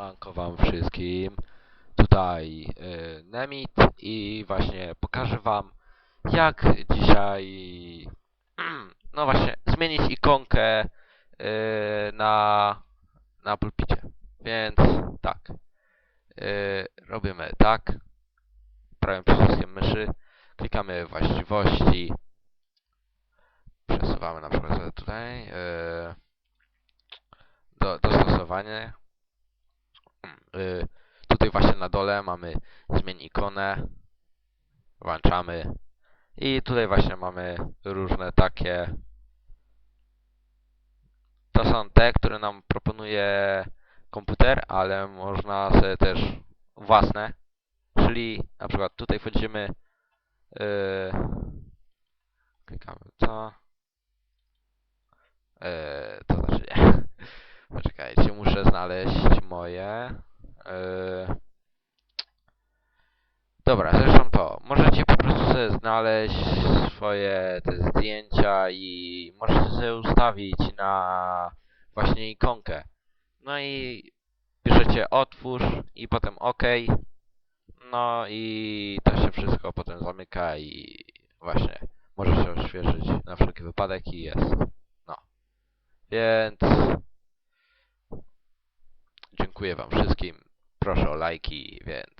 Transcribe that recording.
Siemanko wam wszystkim. Tutaj y, Nemit i właśnie pokażę wam jak dzisiaj no właśnie zmienić ikonkę y, na na pulpicie. Więc tak. Y, robimy tak. Prawym przyciskiem myszy klikamy właściwości. Przesuwamy na przykład tutaj y, do, dostosowanie. Y, tutaj właśnie na dole mamy zmień ikonę. Włączamy. I tutaj właśnie mamy różne takie. To są te, które nam proponuje komputer, ale można sobie też własne. Czyli na przykład tutaj wchodzimy. Yy, klikamy co? Yy, to znaczy nie. Poczekajcie, muszę znaleźć moje. Yy. Dobra, zresztą to. Możecie po prostu sobie znaleźć swoje te zdjęcia i możecie sobie ustawić na właśnie ikonkę. No i piszecie otwórz i potem OK. No i to się wszystko potem zamyka i właśnie może się odświeżyć na wszelki wypadek i jest. No. Więc dziękuję wam wszystkim. Proszę o lajki, więc